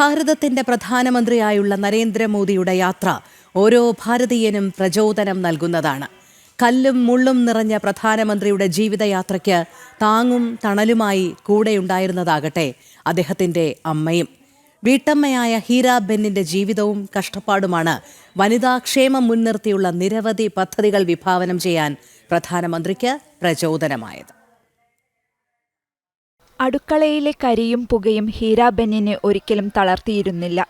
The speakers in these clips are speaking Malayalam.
ഭാരതത്തിന്റെ പ്രധാനമന്ത്രിയായുള്ള നരേന്ദ്രമോദിയുടെ യാത്ര ഓരോ ഭാരതീയനും പ്രചോദനം നൽകുന്നതാണ്. കല്ലും മുള്ളും നിറഞ്ഞ പ്രധാനമന്ത്രിയുടെ ജീവിതയാത്രയ്ക്ക് താങ്ങും തണലുമായി കൂടെയുണ്ടായിരുന്നതാകട്ടെ അദ്ദേഹത്തിന്റെ അമ്മയും. വീട്ടമ്മയായ ഹീരാ ബെന്നിന്റെ ജീവിതവും കഷ്ടപ്പാടുമാണ് വനിതാക്ഷേമം മുൻനിർത്തിയുള്ള നിരവധി പദ്ധതികൾ വിഭാവനം ചെയ്യാൻ പ്രധാനമന്ത്രിക്ക് പ്രചോദനമായത്. അടുക്കളയിലെ കരിയും പുകയും ഹീരാബെന്നിനെ ഒരിക്കലും തളർത്തിയിരുന്നില്ല.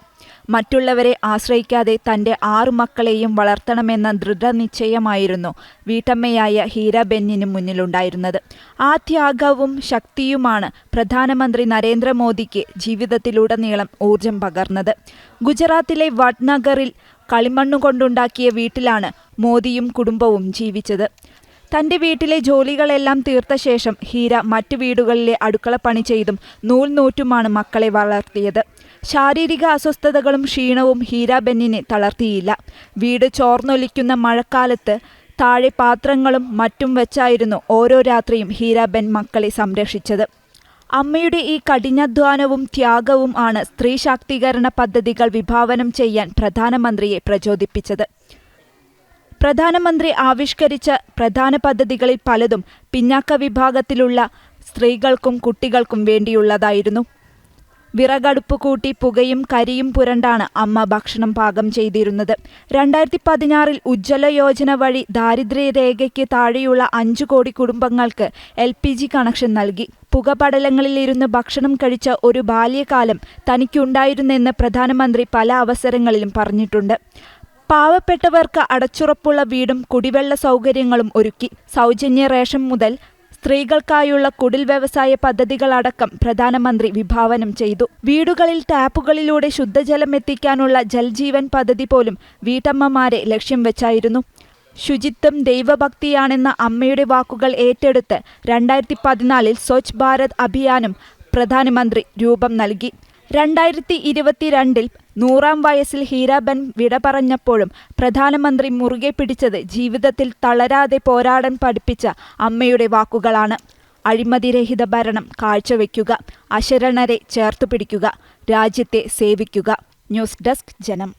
മറ്റുള്ളവരെ ആശ്രയിക്കാതെ തന്റെ ആറു മക്കളെയും വളർത്തണമെന്ന ദൃഢനിശ്ചയമായിരുന്നു വീട്ടമ്മയായ ഹീരാബെന്നിന് മുന്നിലുണ്ടായിരുന്നത്. ആ ത്യാഗവും ശക്തിയുമാണ് പ്രധാനമന്ത്രി നരേന്ദ്രമോദിക്ക് ജീവിതത്തിലുടനീളം ഊർജം പകർന്നത്. ഗുജറാത്തിലെ വഡ്നഗറിൽ കളിമണ്ണുകൊണ്ടുണ്ടാക്കിയ വീട്ടിലാണ് മോദിയും കുടുംബവും ജീവിച്ചത്. തന്റെ വീട്ടിലെ ജോലികളെല്ലാം തീർത്ത ശേഷം ഹീര മറ്റു വീടുകളിലെ അടുക്കള പണി ചെയ്തും നൂൽ നൂറ്റുമാണ് മക്കളെ വളർത്തിയത്. ശാരീരിക അസ്വസ്ഥതകളും ക്ഷീണവും ഹീര ബെന്നിനെ തളർത്തിയില്ല. വീട് ചോർന്നൊലിക്കുന്ന മഴക്കാലത്ത് താഴെ പാത്രങ്ങളും മറ്റും വെച്ചായിരുന്നു ഓരോ രാത്രിയും ഹീരാബെൻ മക്കളെ സംരക്ഷിച്ചത്. അമ്മയുടെ ഈ കഠിനാധ്വാനവും ത്യാഗവും ആണ് സ്ത്രീ ശാക്തീകരണ പദ്ധതികൾ വിഭാവനം ചെയ്യാൻ പ്രധാനമന്ത്രിയെ പ്രചോദിപ്പിച്ചത്. പ്രധാനമന്ത്രി ആവിഷ്കരിച്ച പ്രധാന പദ്ധതികളിൽ പലതും പിന്നാക്ക വിഭാഗത്തിലുള്ള സ്ത്രീകൾക്കും കുട്ടികൾക്കും വേണ്ടിയുള്ളതായിരുന്നു. വിറകടുപ്പ് കൂട്ടി പുകയും കരിയും പുരണ്ടാണ് അമ്മ ഭക്ഷണം പാകം ചെയ്തിരുന്നത്. രണ്ടായിരത്തി പതിനാറിൽ ഉജ്ജ്വല യോജന വഴി ദാരിദ്ര്യരേഖയ്ക്ക് താഴെയുള്ള അഞ്ചു കോടി കുടുംബങ്ങൾക്ക് എൽ പി ജി കണക്ഷൻ നൽകി. പുകപടലങ്ങളിലിരുന്ന് ഭക്ഷണം കഴിച്ച ഒരു ബാല്യകാലം തനിക്കുണ്ടായിരുന്നെന്ന് പ്രധാനമന്ത്രി പല അവസരങ്ങളിലും പറഞ്ഞിട്ടുണ്ട്. പാവപ്പെട്ടവർക്ക് അടച്ചുറപ്പുള്ള വീടും കുടിവെള്ള സൗകര്യങ്ങളും ഒരുക്കി. സൗജന്യ റേഷൻ മുതൽ സ്ത്രീകൾക്കായുള്ള കുടിൽ വ്യവസായ പദ്ധതികളടക്കം പ്രധാനമന്ത്രി വിഭാവനം ചെയ്തു. വീടുകളിൽ ടാപ്പുകളിലൂടെ ശുദ്ധജലം എത്തിക്കാനുള്ള ജൽജീവൻ പദ്ധതി പോലും വീട്ടമ്മമാരെ ലക്ഷ്യം വെച്ചായിരുന്നു. ശുചിത്വം ദൈവഭക്തിയാണെന്ന അമ്മയുടെ വാക്കുകൾ ഏറ്റെടുത്ത് രണ്ടായിരത്തി പതിനാലിൽ സ്വച്ഛ് ഭാരത് അഭിയാനും പ്രധാനമന്ത്രി രൂപം നൽകി. രണ്ടായിരത്തി ഇരുപത്തിരണ്ടിൽ നൂറാം വയസ്സിൽ ഹീരാബൻ വിട പറഞ്ഞപ്പോഴും പ്രധാനമന്ത്രി മുറുകെ പിടിച്ചത് ജീവിതത്തിൽ തളരാതെ പോരാടാൻ പഠിപ്പിച്ച അമ്മയുടെ വാക്കുകളാണ്. അഴിമതിരഹിത ഭരണം കാഴ്ചവെക്കുക അശരണരെ ചേർത്തു പിടിക്കുക രാജ്യത്തെ സേവിക്കുക. ന്യൂസ് ഡെസ്ക് ജനം.